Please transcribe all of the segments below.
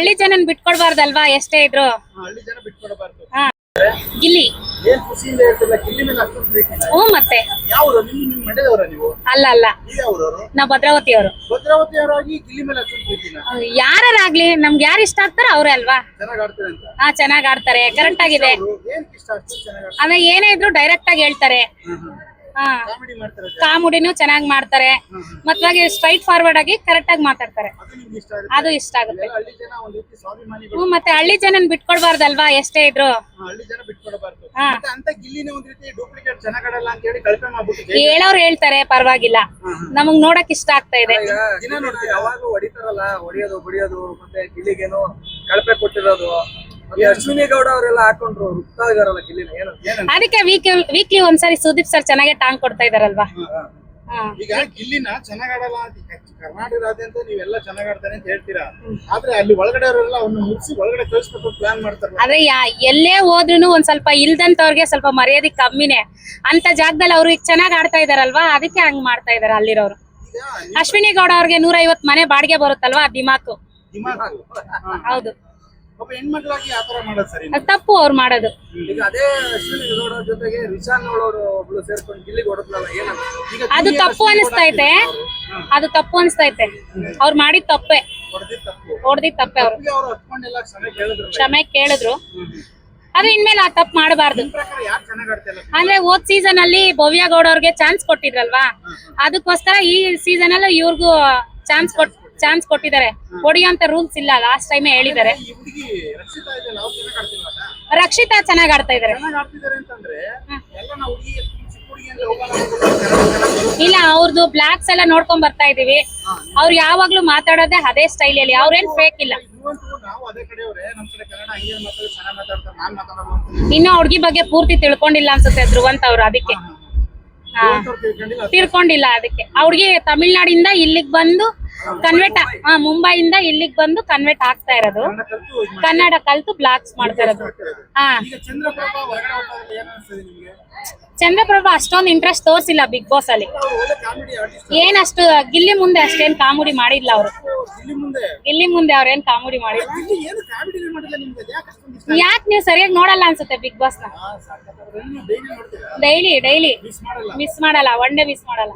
ಹಳ್ಳಿ ಜನ ಬಿಟ್ಕೊಡ್ಬಾರ್ದಲ್ವಾ ಎಷ್ಟೇ ಇದ್ರು? ಹಾ, ಹಳ್ಳಿ ಜನ ಬಿಟ್ಕೊಡಬಾರ್ದು. ಹಾ. ಗಿಲ್ಲಿ. ಏನ್ ಖುಷಿಯಿಂದ ಹೇಳ್ತಿಲ್ಲ ಗಿಲ್ಲಿ ಮೇಲೆ ಅಷ್ಟೊಂದು ಪ್ರೀತಿ ಹ್ಞೂ ಮತ್ತೆ. ಯಾವ್ದು ನಿಮ್ ನಿಮ್ ಮಂಡ್ಯದವರ ನೀವು? ಅಲ್ಲ ಅಲ್ಲ. ಯಾವ್ರವ್ರು ನಾವ್ ಭದ್ರಾವತಿ ಅವರು ಭದ್ರಾವತಿ ಅವರಾಗಿ ಗಿಲ್ಲಿ ಮೇಲೆ ಅಷ್ಟೊಂದು ಪ್ರೀತಿನ ಯಾರಾಗ್ಲಿ ನಮ್ಗೆ ಯಾರು ಇಷ್ಟ ಆಗ್ತಾರೋ ಅವ್ರೇ ಅಲ್ವಾ? ಚೆನ್ನಾಗ್ ಆಡ್ತಾರೆ ಅಂತ. ಹಾ ಚೆನ್ನಾಗ್ ಆಡ್ತಾರೆ. ಕರೆಕ್ಟ್ ಆಗಿದೆ. ಅವ್ರು? ಏನ್ ಇಷ್ಟ ಅಷ್ಟು ಚೆನ್ನಾಗ್ ಆಮೇಲೆ ಏನೇ ಇದ್ರು ಡೈರೆಕ್ಟ್ ಆಗಿ ಹೇಳ್ತಾರೆ. ಕಾಮಿಡಿನೂ ಚೆನ್ನಾಗಿ ಮಾಡ್ತಾರೆ. ಮತ್ವಾಗಿ ಸ್ಟ್ರೈಟ್ ಫಾರ್ವರ್ಡ್ ಆಗಿ ಕರೆಕ್ಟ್ ಆಗಿ ಮಾತಾಡ್ತಾರೆ. ಅದು ಇಷ್ಟ ಆಗುತ್ತೆ? ಹ್ಞೂ ಮತ್ತೆ ಹಳ್ಳಿ ಜನನ್ ಬಿಟ್ಕೊಡ್ಬಾರ್ದಲ್ವಾ ಎಷ್ಟೇ ಇದ್ರು. ಹೇಳೋರು ಹೇಳ್ತಾರೆ ಪರವಾಗಿಲ್ಲ. ನಮಗ್ ನೋಡಕ್ ಇಷ್ಟ ಆಗ್ತಾ ಇದೆ. ಹೊಡಿತಾರಲ್ಲ ಹೊಡಿಯೋದು ಮತ್ತೆ ಕಳಪೆ ಕೊಟ್ಟಿರೋದು. ಮತ್ತೆ ಅಶ್ವಿನಿ ಗೌಡ ಅವರೆಲ್ಲ ಹಾಕೊಂಡ್ರು ರುಕ್ತಾ ಇದಾರಲ್ಲ ಗಿಲ್ಲಿನ ಏನು ಅದಕ್ಕೆ ವೀಕ್ಲಿ ವೀಕ್ಲಿ ಒಂದ್ಸರಿ ಸುದೀಪ್ ಸರ್ ಚೆನ್ನಾಗೆ ಟಾಂಗ್ ಕೊಡ್ತಾ ಇದಾರಲ್ವಾ? ಹಾ ಈಗ ಗಿಲ್ಲಿನ ಚೆನ್ನಾಗ್ ಆಡಲ್ಲ ಅಂತ ಕರ್ನಾಟಕದಾದ್ಯಂತ ನೀವೆಲ್ಲ ಚೆನ್ನಾಗ್ ಆಡ್ತಾನೆ ಅಂತ ಹೇಳ್ತೀರಾ? ಆದ್ರೆ ಅಲ್ಲಿ ಒಳಗಡೆ ಅವರೆಲ್ಲ ಅವ್ನ ಮುಗಿಸಿ ಒಳಗಡೆ ಕಳಿಸ್ಬೇಕು ಪ್ಲಾನ್ ಮಾಡ್ತಾರಲ್ಲ ಆದ್ರೆ ಯಾ ಎಲ್ಲೇ ಹೋದ್ರು ಒಂದ್ ಸ್ವಲ್ಪ ಇಲ್ದಂತವ್ರಿಗೆ ಸ್ವಲ್ಪ ಮರ್ಯಾದೆ ಕಮ್ಮಿನೇ. ಅಂತ ಜಾಗದಲ್ಲಿ ಅವ್ರು ಈಗ ಚೆನ್ನಾಗ್ ಆಡ್ತಾ ಇದಾರಲ್ವಾ? ಅದಕ್ಕೆ ಹಂಗ್ ಮಾಡ್ತಾ ಇದಾರೆ ಅಲ್ಲಿರೋರು. ಈಗ ಅಶ್ವಿನಿ ಗೌಡ ಅವ್ರಿಗೆ ನೂರ ಐವತ್ ಮನೆ ಬಾಡಿಗೆ ಬರುತ್ತಲ್ವಾ? ದಿಮಾಕು. ದಿಮಾಕು. ಹೌದು. ಒಬ್ಬ ಹೆಣ್ಮಕ್ಳಾಗಿ ಆತರ ಮಾಡೋದು ಸರಿ ಅದ್ ತಪ್ಪು ಅವ್ರು ಮಾಡೋದು. ಈಗ ಅದೇ ಅಶ್ವಿನಿ ಗೌಡ ಜೊತೆಗೆ ರಿಶಾನ್ ಅವಳು ಒಬ್ಳು ಸೇರ್ಕೊಂಡು ಗಿಲ್ಲಿಗೆ ಹೊಡೆದ್ಲಲ್ಲ ಏನಂತ? ಈಗ ಅದು ತಪ್ಪು ಅನಿಸ್ತೈತೆ ಅದು ತಪ್ಪು ಅನಿಸ್ತೈತೆ ಅವ್ರು ಮಾಡಿದ ತಪ್ಪೆ. ಹೊಡೆದಿದ್ ತಪ್ಪು. ಹೊಡ್ದಿದ್ ತಪ್ಪೆ ಅವ್ರು. ತಪ್ಪಿಗೆ ಅವ್ರು ಹತ್ಕೊಂಡೆಲ್ಲ ಕ್ಷಮೆ ಕೇಳಿದ್ರು. ಅದು ಕೇಳಿದ್ರು ಇನ್ಮೇಲೆ ಆ ತಪ್ಪು ಮಾಡಬಾರ್ದು. ನಿಮ್ ಪ್ರಕಾರ ಯಾರು ಚೆನ್ನಾಗ್ ಆಡ್ತಿಲ್ಲ ಅಂದ್ರೆ ಹೋದ್ ಸೀಸನ್ ಅಲ್ಲಿ ಭವ್ಯ ಗೌಡ ಅವ್ರಿಗೆ ಚಾನ್ಸ್ ಕೊಟ್ಟಿದ್ರಲ್ವಾ ಅದಕ್ಕೋಸ್ಕರ ಈ ಸೀಸನ್ ಅಲ್ಲಿ ಇವ್ರಿಗೂ ಚಾನ್ಸ್ ಕೊಟ್ ಚಾನ್ಸ್ ಕೊಟ್ಟಿದ್ದಾರೆ. ಹೊಡಿಯೋಂತ ರೂಲ್ಸ್ ಇಲ್ಲ ಲಾಸ್ಟ್ ಟೈಮ್ ಹೇಳಿದ್ದಾರೆ. ರಕ್ಷಿತಾ ಚೆನ್ನಾಗಿ ಆಡ್ತಾ ಇದಾರೆ. ಇಲ್ಲ ಅವ್ರದ್ದು ಬ್ಲಾಕ್ಸ್ ಎಲ್ಲ ನೋಡ್ಕೊಂಡ್ ಬರ್ತಾ ಇದೀವಿ ಅವ್ರು ಯಾವಾಗ್ಲೂ ಮಾತಾಡೋದೇ ಅದೇ ಸ್ಟೈಲ್ ಅಲ್ಲಿ ಅವ್ರೇನ್ ಫೇಕ್ ಇಲ್ಲ. ಕಡೆ ಅಂತ ಇನ್ನು ಹುಡ್ಗಿ ಬಗ್ಗೆ ಪೂರ್ತಿ ತಿಳ್ಕೊಂಡಿಲ್ಲ ಅನ್ಸುತ್ತೆ ಧ್ರುವಂತ ಅವ್ರು ಅದಕ್ಕೆ. ತಿಳ್ಕೊಂಡಿಲ್ಲ ತಿಳ್ಕೊಂಡಿಲ್ಲ ಅದಕ್ಕೆ. ಆ ಹುಡ್ಗಿ ತಮಿಳ್ನಾಡಿಂದ ಇಲ್ಲಿಗ್ ಬಂದು ಕನ್ವೆಟ್ ಹಾ ಮುಂಬೈಯಿಂದ ಇಲ್ಲಿಗೆ ಬಂದು ಕನ್ವೆಟ್ ಆಗ್ತಾ ಇರೋದು. ಕನ್ನಡ ಕಲ್ತು ಬ್ಲಾಕ್ಸ್ ಮಾಡ್ತಾ ಇರೋದು. ಹಾ. ಚಂದ್ರಪ್ರಭಾ ಅಷ್ಟೊಂದು ಇಂಟ್ರೆಸ್ಟ್ ತೋರಿಸಿಲ್ಲ ಬಿಗ್ ಬಾಸ್ ಅಲ್ಲಿ. ಅವ್ರು ಏನಷ್ಟು ಗಿಲ್ಲಿ ಮುಂದೆ ಅಷ್ಟೇನ್ ಕಾಮಿಡಿ ಮಾಡಿಲ್ಲ ಅವರು. ಇಲ್ಲಿ ಮುಂದೆ? ಗಿಲ್ಲಿ ಮುಂದೆ ಅವ್ರೇನ್ ಕಾಮಿಡಿ ಮಾಡಿಲ್ಲ. ಇಲ್ಲಿ ಏನು ಕಾಮಿಡಿ ಮಾಡಿಲ್ಲ ಯಾಕೆ ನೀವು ಸರಿಯಾಗಿ ನೋಡಲ್ಲ ಅನ್ಸುತ್ತೆ ಬಿಗ್ ಬಾಸ್ನ? ಡೈಲಿ ಡೈಲಿ ಮಿಸ್ ಮಾಡಲ್ಲ. ಒನ್ ಡೇ ಮಿಸ್ ಮಾಡಲ್ಲ.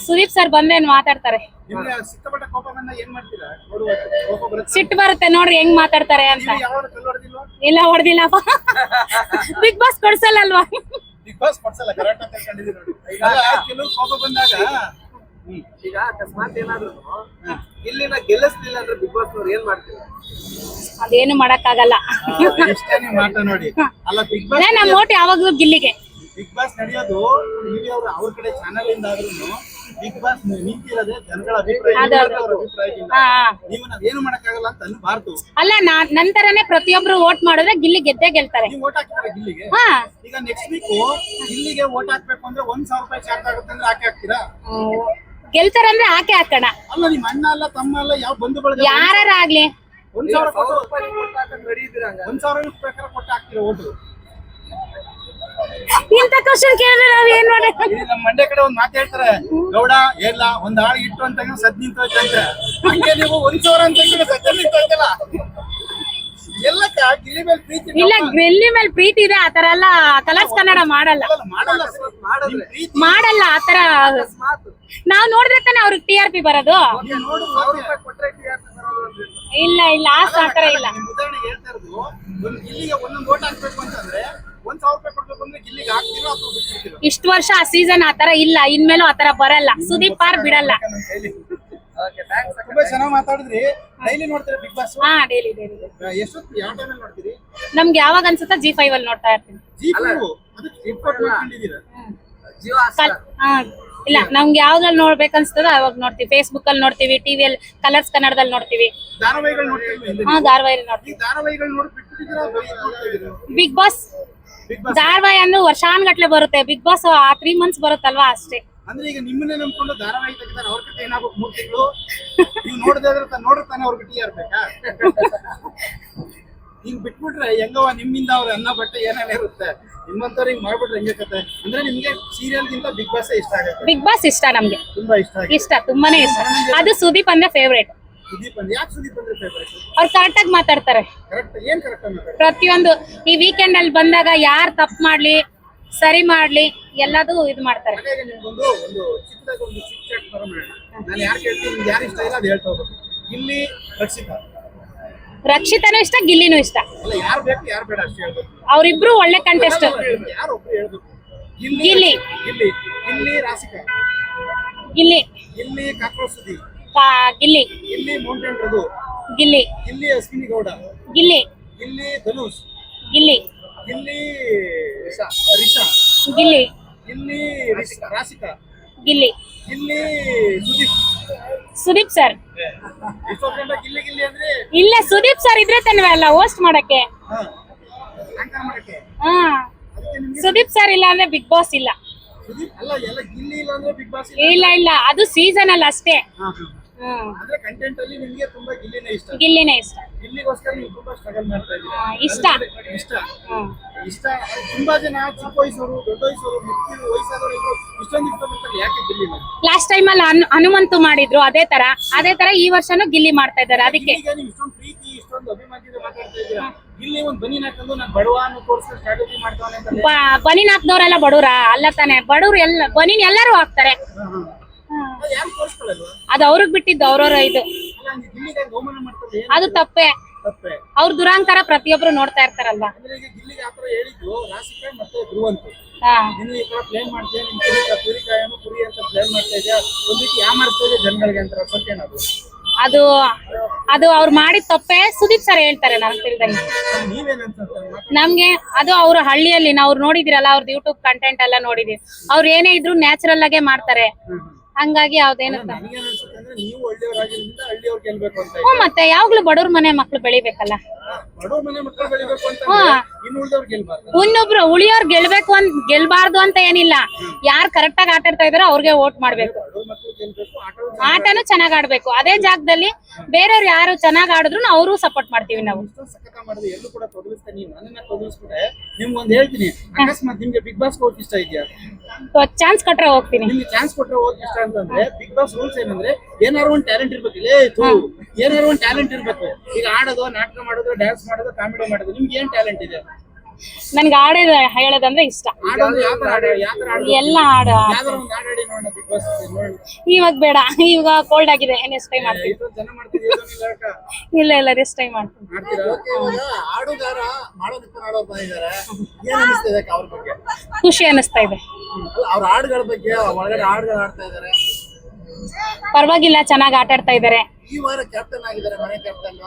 ಸುದೀಪ್ ಸರ್ ಬಂದೇನ್ ಮಾತಾಡ್ತಾರೆ? ಸಿಟ್ಟು ಬರುತ್ತೆ ನೋಡ್ರಿ ಹೆಂಗ್ ಮಾತಾಡ್ತಾರೆ ಅಂತ. ಇಲ್ಲ ಹೊಡೆದಿಲ್ಲಪ್ಪ ಬಿಗ್ ಬಾಸ್ ಕೊಡ್ಸಲ್ಲ ಅಲ್ವಾ ಬಿಗ್ ಬಾಸ್ ಕೊಡ್ಸಲ್ಲ ಕರೆಕ್ಟ್ ಅಂತ ಕೆಲವು ಕೋಪ ಬಂದಾಗ ಈಗ ಅಕಸ್ಮಾತ್ ಏನಾದ್ರು ಗಿಲ್ಲಿನ ಗೆಲ್ಲಿಸ್ಲಿಲ್ಲ ಅಂದ್ರೆ ಬಿಗ್ ಬಾಸ್ ಅವ್ರು ಏನ್ ಮಾಡ್ತೀವಿ ಅದೇನು ಮಾಡಕ್ಕಾಗಲ್ಲ. ಆ, ಇಷ್ಟೇ ನೋಡಿ. ಅಲ್ಲ ಬಿಗ್ ಬಾಸ್ ನಮ್ಮ ಓಟ್ ಯಾವಾಗ್ಲೂ ಗಿಲ್ಲಿಗೆ. ಬಿಗ್ ಬಾಸ್ ನಡೆಯೋದು ನೀವೇ ಅವ್ರ ಅವ್ರ ಕಡೆ ಚಾನಲ್ ಇಂದ ಆದ್ರೂ ಬಿಗ್ ಬಾಸ್ ನಿಂತಿರೋದೇ ಜನಗಳ ಅಭಿಪ್ರಾಯ ಅದು ಇವ್ರದ್ದು ಅವ್ರ ಅಭಿಪ್ರಾಯದಿಂದ. ಹಾ ಹಾ. ನೀವು ನಾವೇನು ಮಾಡಕ್ಕಾಗಲ್ಲ ಅಂತ ಅನ್ಬಾರ್ದು. ಅಲ್ಲ ನಾ ನಂತರನೇ ಪ್ರತಿಯೊಬ್ರು ವೋಟ್ ಮಾಡಿದ್ರೆ ಗಿಲ್ಲಿ ಗೆದ್ದೇ ಗೆಲ್ತಾರೆ. ನೀವು ಓಟ್ ಹಾಕ್ತಾರೆ ಗಿಲ್ಲಿಗೆ? ಹಾ. ಈಗ ನೆಕ್ಸ್ಟ್ ವೀಕ್ ಗಿಲ್ಲಿಗೆ ಓಟ್ ಹಾಕ್ಬೇಕು ಅಂದ್ರೆ ಒಂದ್ ಸಾವಿರ ರೂಪಾಯಿ ಚಾರ್ಜ್ ಆಗುತ್ತೆ ಅಂದ್ರೆ ಹಾಕಿ ಹಾಕ್ತೀರಾ? ಗೆಲ್ತಾರಂದ್ರೆ ಆಕೆ ಹಾಕೋಣ. ಅಲ್ಲ ನಿಮ್ಮ ಅಣ್ಣ ಅಲ್ಲ ತಮ್ಮ ಅಲ್ಲ ಯಾವ ಬಂಧು ಬಳಗ ಯಾರಾಗ್ಲಿ ಒಂದ್ ಸಾವಿರ ಕೊಟ್ಟು ರೂಪಾಯಿ ರೆಡಿ ಇದ್ದೀರಾ ಒಂದ್ ಸಾವಿರ ಪ್ರಕಾರ ಕೊಟ್ಟು ಹಾಕ್ತೀರಾ ಓಟು ಇಂತ ಕ್ವಶನ್ ಕೇಳಿದ್ರೆ ನಾವ್ ಏನ್ ಮಾಡೋದು? ನಮ್ಮ ಮಂಡ್ಯ ಕಡೆ ಒಂದ್ ಮಾತು ಹೇಳ್ತಾರೆ ಗೌಡ ಎಲ್ಲ ಒಂದ್ ಆಳ್ ಇಟ್ಟು ಅಂತ ಸದ್ ನಿಂತೋಯ್ತಂತೆ ಹಂಗೆ ನೀವು ಒಂದ್ ಸಾವಿರ ಅಂತ ಸದ್ಯ ನಿಂತೋಯ್ತಲ್ಲ? ಎಲ್ಲಕ್ಕ ಗಿಲ್ಲಿ ಮೇಲೆ ಪ್ರೀತಿ ಇಲ್ಲ ಗಿಲ್ಲಿ ಮೇಲೆ ಪ್ರೀತಿ ಇದೆ ಆತರ ಎಲ್ಲ ಕಲರ್ಸ್ ಕನ್ನಡ ಮಾಡಲ್ಲ. ಮಾಡಲ್ಲ ಮಾಡಲ್ಲ. ಆತರ ನಾವ್ ನೋಡಿದ್ರೆ ತಾನೇ ಅವ್ರಿಗೆ ಟಿ ಆರ್ ಪಿ ಬರೋದು. ಇಲ್ಲ ಇಲ್ಲ ಆ ಆತರ ಇಲ್ಲ. ಒಂದೊಂದು ಓಟ್ ಹಾಕ್ಬೇಕು ಅಂತಂದ್ರೆ ಒಂದ್ ಸಾವಿರ ರೂಪಾಯಿ ಇಷ್ಟು ವರ್ಷ ಆ ಸೀಸನ್ ಆತರ ಇಲ್ಲ. ಇನ್ಮೇಲೂ ಆತರ ಬರಲ್ಲ. ಸುದೀಪ್ ಪಾರ್ ಬಿಡಲ್ಲ. ಓಕೆ ಥ್ಯಾಂಕ್ಸ್ ತುಂಬಾ ಚೆನ್ನಾಗಿ ಮಾತಾಡಿದ್ರಿ. ಡೈಲಿ ನೋಡ್ತೀರಾ ಬಿಗ್ ಬಾಸ್ ಹಾ ಡೈಲಿ ಡೈಲಿ ಎಷ್ಟೊತ್ತು ಯಾವ ಟೈಮಲ್ಲಿ ನೋಡ್ತೀರಿ? ನಮ್ಗೆ ಯಾವಾಗ ಅನ್ಸುತ್ತಾ ಜಿ ಫೈವ್ ಅಲ್ಲಿ ನೋಡ್ತಾ ಇರ್ತೀನಿ. ಜಿ ಫೈವ್ ಅದಕ್ಕೆ ರಿಪೋರ್ಟ್ ಮಾಡ್ಕೊಂಡಿದ್ದೀರಾ? ಜಿಯೋ ಕಲ್- ಹಾ ಇಲ್ಲ ನಮ್ಗೆ ಯಾವ್ದ್ರಲ್ಲಿ ನೋಡ್ಬೇಕನ್ಸ್ತದ ಅವಾಗ ನೋಡ್ತೀವಿ. ಫೇಸ್ಬುಕ್ ಅಲ್ಲಿ ನೋಡ್ತೀವಿ ಟಿವಿಯಲ್ಲಿ ಕಲರ್ಸ್ ಕನ್ನಡದಲ್ಲಿ ನೋಡ್ತೀವಿ. ಧಾರಾವಾಹಿಗಳು ನೋಡ್ತೀವಿ ಹಾ ಧಾರಾವಾಹಿ ನೋಡ್ತೀವಿ. ಈ ಧಾರಾವಾಹಿಗಳು ನೋಡಿ ಬಿಟ್ಬಿಟ್ಟಿದ್ದೀರಾ ಅಥವಾ ಏನ್ ನೋಡ್ತಾ ಇದ್ದೀರಾ? ಬಿಗ್ ಬಾಸ್ ಬಿಗ್ ಬಾಸ್ ಧಾರಾವಾಹಿ ಅನ್ನು ವರ್ಷಾನ್ಗಟ್ಲೆ ಬರುತ್ತೆ. ಬಿಗ್ ಬಾಸ್ ಆ ತ್ರೀ ಮಂತ್ಸ್ ಬರುತ್ತಲ್ವಾ ಅಷ್ಟೇ. ಅಂದ್ರೆ ಈಗ ನಿಮ್ಮನ್ನೇ ನಂಬ್ಕೊಂಡು ಧಾರಾವಾಹಿ ತೆಗಿತಾರೆ. ಅವ್ರ ಕತೆ ಏನಾಗ್ಬೇಕು ಮೂರು ತಿಂಗಳು? ನೀವು ನೋಡದೇ ಇದ್ರೆ ಅವ್ರ ನೋಡ್ರೆ ತಾನೇ ಅವ್ರಿಗೆ ಟೀ ಇರ್ಬೇಕಾ ಹಿಂಗ್ ಬಿಟ್ಬಿಟ್ರೆ ಹೆಂಗವ ನಿಮ್ಮಿಂದ ಅವ್ರ ಅನ್ನ ಬಟ್ಟೆ ಏನೇನ ಇರುತ್ತೆ? ನಿಮ್ಮಂತವ್ರು ಹಿಂಗ್ ಮಾಡ್ಬಿಟ್ರೆ ಹೆಂಗೆ ಕತೆ? ಅಂದ್ರೆ ನಿಮ್ಗೆ ಸೀರಿಯಲ್ ಗಿಂತ ಬಿಗ್ ಬಾಸ್ ಇಷ್ಟ ಆಗುತ್ತೆ. ಬಿಗ್ ಬಾಸ್ ಇಷ್ಟ ನಮ್ಗೆ. ತುಂಬಾ ಇಷ್ಟ ಆಗುತ್ತೆ ಇಷ್ಟ ತುಂಬಾನೇ ಇಷ್ಟ. ಅದು ಸುದೀಪ್ ಅಂದ್ರೆ ಫೇವ್ರೇಟ್ ಸುದೀಪ್ ಅಂದ್ರೆ ಯಾಕೆ ಸುದೀಪ್ ಅಂದ್ರೆ ಫೇವರೇಟ್ ಅವ್ರು ಕರೆಕ್ಟ್ ಆಗಿ ಮಾತಾಡ್ತಾರೆ. ಕರೆಕ್ಟ್ ಏನ್ ಕರೆಕ್ಟ್ ಅನ್ನೋದು ಪ್ರತಿಯೊಂದು ಈ ವೀಕೆಂಡ್ ಅಲ್ಲಿ ಬಂದಾಗ ಯಾರ್ ತಪ್ಪು ಮಾಡ್ಲಿ ಸರಿ ಮಾಡ್ಲಿ ಎಲ್ಲದೂ ಇದು ಮಾಡ್ತಾರೆ. ಹಾಗಾಗಿ ನಿಮ್ಗೊಂದು ಒಂದು ಚಿಕ್ಕದಾಗ ಒಂದು ಚಿಕ್ಕ ಚಾಟ್ ತರ ಮಾಡೋಣ. ನಾನು ಯಾರು ಕೇಳ್ತೀನಿ ನಿಮ್ಗೆ ಯಾರು ಇಷ್ಟ ಇಲ್ಲ ಅದು ಹೇಳ್ತಾ ಹೋಗ್ಬೇಕು. ಇಲ್ಲಿ ರಕ್ಷಿತಾ. ರಕ್ಷಿತನೂ ಇಷ್ಟ ಗಿಲ್ಲಿನೂ ಇಷ್ಟ. ಅಲ್ಲ ಯಾರು ಬೇಕು ಯಾರು ಬೇಡ ಅಷ್ಟೇ ಹೇಳ್ಬೇಕು. ಅವ್ರಿಬ್ರು ಒಳ್ಳೆ ಕಂಟೆಸ್ಟ್ ಯಾರು ಒಬ್ರು ಹೇಳ್ಬೇಕು. ಇಲ್ಲಿ ಗಿಲ್ಲಿ. ಇಲ್ಲಿ ಇಲ್ಲಿ ರಾಸಿಕಾ ಗಿಲ್ಲಿ. ಇಲ್ಲಿ ಕಾಕ್ರೋಚ್ ಗಿಲ್ಲಿ. ಇಲ್ಲಿ ಮೌಂಟೇನ್ ರಘು ಗಿಲ್ಲಿ. ಇಲ್ಲಿ ಅಶ್ವಿನಿ ಗೌಡ. ಗಿಲ್ಲಿ. ಇಲ್ಲಿ ಧನುಷ್. ಗಿಲ್ಲಿ. ಇಲ್ಲಿ ರಿಷಾ. ರಿಷಾ. ಗಿಲ್ಲಿ. ಇಲ್ಲಿ ರಿಷ್- ಗಿಲ್ಲಿ. ಇಲ್ಲಿ ಸುದೀಪ್. ಸುದೀಪ್ ಸರ್ ಇಷ್ಟೊಂದು ಗಂಟೆ ಗಿಲ್ಲಿ ಗಿಲ್ಲಿ ಅಂದ್ರೆ ಇಲ್ಲ ಸುದೀಪ್ ಸರ್ ಇದ್ರೆ ತಾನೇ ಅಲ್ಲ ಹೋಸ್ಟ್ ಮಾಡಕ್ಕೆ. ಹಾ. ಆಂಕರ್ ಮಾಡಕ್ಕೆ. ಹಾ. ಅದಕ್ಕೆ ನಿಮ್ಗೆ ಸುದೀಪ್ ಸರ್ ಇಲ್ಲ ಅಂದ್ರೆ ಬಿಗ್ ಬಾಸ್ ಇಲ್ಲ. ಸುದೀಪ್ ಅಲ್ಲ ಎಲ್ಲ ಗಿಲ್ಲಿ ಇಲ್ಲ ಅಂದ್ರೆ ಬಿಗ್ ಬಾಸ್ ಇಲ್ಲ. ಇಲ್ಲ ಅದು ಸೀಸನ್ ಅಲ್ಲಿ ಅಷ್ಟೇ. ಹಾ ಹಾ ಹ್ಮ್ ಅಂದ್ರೆ ಕಂಟೆಂಟ್ ಅಲ್ಲಿ ನಿಮ್ಗೆ ತುಂಬಾ ಗಿಲ್ಲಿನೇ ಇಷ್ಟ. ಗಿಲ್ಲಿನೇ ಇಷ್ಟ. ಗಿಲ್ಲಿಗೋಸ್ಕರ ನೀವು ತುಂಬಾ ಸ್ಟ್ರಗಲ್ ಮಾಡ್ತಾ ಇದ್ದೀರಾ? ಇಷ್ಟ. ಇಷ್ಟ. ಹ್ಮ್ ಇಷ್ಟ ತುಂಬಾ ಜನ ಚಿಕ್ಕ ವಯಸ್ಸವರು ದೊಡ್ಡ ವಯಸ್ಸವರು ಮುಖ್ಯರು ವಯಸ್ಸಾದವರು ಎಲ್ಲರೂ ಇಷ್ಟೊಂದು ಇಷ್ಟಪಡ್ತಾರೆ ಯಾಕೆ ಗಿಲ್ಲಿನ ಲಾಸ್ಟ್ ಟೈಮ್ ಅಲ್ಲಿ ಹನು- ಹನುಮಂತು ಮಾಡಿದ್ರು ಅದೇ ತರ. ಅದೇ ತರ ಈ ವರ್ಷನೂ ಗಿಲ್ಲಿ ಮಾಡ್ತಾ ಇದ್ದಾರೆ. ಅದಕ್ಕೆ ಈಗ ನೀವು ಇಷ್ಟೊಂದು ಪ್ರೀತಿ ಇಷ್ಟೊಂದು ಅಭಿಮಾನದಿಂದ ಮಾತಾಡ್ತಾ ಇದ್ದೀರಾ? ಇಲ್ಲಿ ಒಂದು ಬನಿ ಹಾಕೊಂಡು ನಾನು ಬಡವ ಅನ್ನೋ ತೋರಿಸ್ಕೊಂಡು ಸ್ಟ್ರಾಟಜಿ ಮಾಡ್ತಾನೆ ಅಂತ ಬ- ಬನೀನ್ ಹಾಕ್ದವ್ರೆಲ್ಲ ಬಡವ್ರ? ಅಲ್ಲ ತಾನೆ ಬಡವ್ರು ಎಲ್ಲ ಬನಿನ್ ಎಲ್ಲರೂ ಹಾಕ್ತಾರೆ ಅದು ಅವ್ರಿಗೆ ಬಿಟ್ಟಿದ್ದು ಅವ್ರವ್ರ ಇದು ಅದು ತಪ್ಪೇ. ಅವ್ರ ದುರಾಂಕಾರ ಪ್ರತಿಯೊಬ್ರು ನೋಡ್ತಾ ಇರ್ತಾರಲ್ವಾ? ಅದು ಅದು ಅವ್ರು ಮಾಡಿದ ತಪ್ಪೆ ಸುದೀಪ್ ಸರ್ ಹೇಳ್ತಾರೆ ನಾನು ತಿಳಿದಂಗೆ ನಮ್ಗೆ ಅದು ಅವ್ರ ಹಳ್ಳಿಯಲ್ಲಿ ನಾವು ನೋಡಿದಿರಲ್ಲ ಅವ್ರದ್ದು ಯೂಟ್ಯೂಬ್ ಕಂಟೆಂಟ್ ಎಲ್ಲ ನೋಡಿದೀವಿ. ಅವ್ರು ಏನೇ ಇದ್ರು ನ್ಯಾಚುರಲ್ ಆಗೇ ಮಾಡ್ತಾರೆ. ಹಂಗಾಗಿ ಯಾವ್ದೇನು ಹ್ಞೂ ಮತ್ತೆ ಯಾವಾಗ್ಲೂ ಬಡವ್ರ ಮನೆ ಮಕ್ಳು ಬೆಳಿಬೇಕಲ್ಲ. ಇನ್ನೊಬ್ರು ಉಳಿಯೋರ್ ಗೆಲ್ಬೇಕು ಅಂತ ಗೆಲ್ಬಾರ್ದು ಅಂತ ಏನಿಲ್ಲ. ಯಾರು ಕರೆಕ್ಟ್ ಆಗಿ ಆಟ ಆಡ್ತಾ ಇದಾರೋ ಅವ್ರಿಗೆ ವೋಟ್ ಮಾಡ್ಬೇಕು. ಆಟನು ಚೆನ್ನಾಗ್ ಆಡ್ಬೇಕು. ಅದೇ ಜಾಗದಲ್ಲಿ ಬೇರೆಯವ್ರು ಯಾರು ಚೆನ್ನಾಗ್ ಆಡಿದ್ರು ಅವರು ಸಪೋರ್ಟ್ ಮಾಡ್ತೀವಿ ನಾವು. ಸಖತ ಮಾಡಿದ್ರೆ ಎಲ್ಲೂ ಕೂಡ ತೊದಲಿಸ್ತಾ ನೀವು ನನ್ನನ್ನ ತೊದಲಿಸ್ಬಿಟ್ರೆ ನಿಮ್ಗೆ ಒಂದ್ ಹೇಳ್ತೀನಿ. ಅಕಸ್ಮಾತ್ ನಿಮ್ಗೆ ಬಿಗ್ ಬಾಸ್ ಹೋಗಕ್ ಇಷ್ಟ ಇದೆಯಾ? ಚಾನ್ಸ್ ಕೊಟ್ರೆ ಹೋಗ್ತೀನಿ. ನಿಮ್ಗೆ ಚಾನ್ಸ್ ಕೊಟ್ರೆ ಹೋಗಕ್ ಇಷ್ಟ ಅಂತಂದ್ರೆ ಬಿಗ್ ಬಾಸ್ ರೂಲ್ಸ್ ಏನಂದ್ರೆ ಏನಾದ್ರು ಒಂದು ಟ್ಯಾಲೆಂಟ್ ಇರ್ಬೇಕು. ಏನಾದ್ರು ಥೂ ಏನಾರು ಒಂದ್ ಟ್ಯಾಲೆಂಟ್ ಇರ್ಬೇಕು. ಈಗ ಆಡೋದು ನಾಟಕ ಮಾಡೋದು ಡ್ಯಾನ್ಸ್ ಮಾಡೋದು ಕಾಮಿಡಿ ಮಾಡೋದು ನಿಮ್ಗೆ ಏನ್ ಟ್ಯಾಲೆಂಟ್ ಇದೆ? ನನ್ಗೆ ಆಡೋದು ಹೇಳೋದಂದ್ರೆ ಇಷ್ಟ. ಎಲ್ಲ ಹಾಡ್ ಇವಾಗ ಬೇಡ ಇವಾಗ ಕೋಲ್ಡ್ ಆಗಿದೆ ನೆಕ್ಸ್ಟ್ ಟೈಮ್ ಮಾಡ್ತೀನಿ ಇಲ್ಲ ಇಲ್ಲ ನೆಕ್ಸ್ಟ್ ಟೈಮ್ ಮಾಡ್ತೀನಿ. ಖುಷಿ ಅನಿಸ್ತಾ ಇದೆ. ಪರವಾಗಿಲ್ಲ ಚೆನ್ನಾಗಿ ಆಟ ಆಡ್ತಾ ಇದಾರೆ ಈ ವಾರ ಕ್ಯಾಪ್ಟನ್ ಆಗಿದ್ದಾರೆ ಮನೆ ಕ್ಯಾಪ್ಟನ್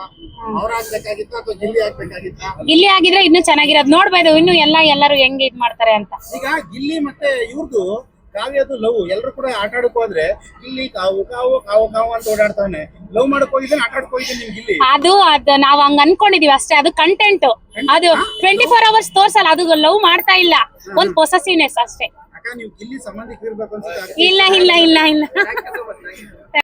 ಅವ್ರ ಆಗ್ಬೇಕಾಗಿತ್ತ ಅಥವಾ ಗಿಲ್ಲಿ ಆಗ್ಬೇಕಾಗಿತ್ತ? ಗಿಲ್ಲಿ ಆಗಿದ್ರೆ ಇನ್ನೂ ಚೆನ್ನಾಗಿರೋದು. ನೋಡ್ಬೋದು ಇನ್ನು ಎಲ್ಲ ಎಲ್ಲರೂ ಹೆಂಗ್ ಇದ್ ಮಾಡ್ತಾರೆ ಅಂತ. ಈಗ ಗಿಲ್ಲಿ ಮತ್ತೆ ಇವ್ರದ್ದು ಕಾವ್ಯದು ಲವ್. ಎಲ್ಲರೂ ಕೂಡ ಆಟ ಆಡಕ್ ಹೋದ್ರೆ ಗಿಲ್ಲಿ ಕಾವು ಕಾವು ಕಾವು ಕಾವು ಅಂತ ಓಡಾಡ್ತಾನೆ. ಲವ್ ಮಾಡಕ್ ಹೋಗಿದ್ದಾನೆ ಆಟ ಆಡಕ್ ಹೋಗಿದ್ದಾನೆ ನಿಮ್ ಗಿಲ್ಲಿ? ಅದು ಅದ್ ನಾವ್ ಹಂಗ್ ಅನ್ಕೊಂಡಿದೀವಿ ಅಷ್ಟೇ. ಅದು ಕಂಟೆಂಟ್ ಅದು ಟ್ವೆಂಟಿ ಫೋರ್ ಅವರ್ಸ್ ತೋರ್ಸಲ್ಲ ಅದು ಲವ್ ಮಾಡ್ತಾ ಇಲ್ಲ. ಒಂದ್ ಪೊಸಸಿನೆಸ್ ಅಷ್ಟೇ. ಅಕ್ಕ ನೀವು ಗಿಲ್ಲಿ ಸಂಬಂಧಿಕರು ಇರ್ಬೇಕು ಅನ್ಸುತ್ತೆ. ಇಲ್ಲ ಇಲ್ಲ ಇಲ್ಲ ಇಲ್ಲ.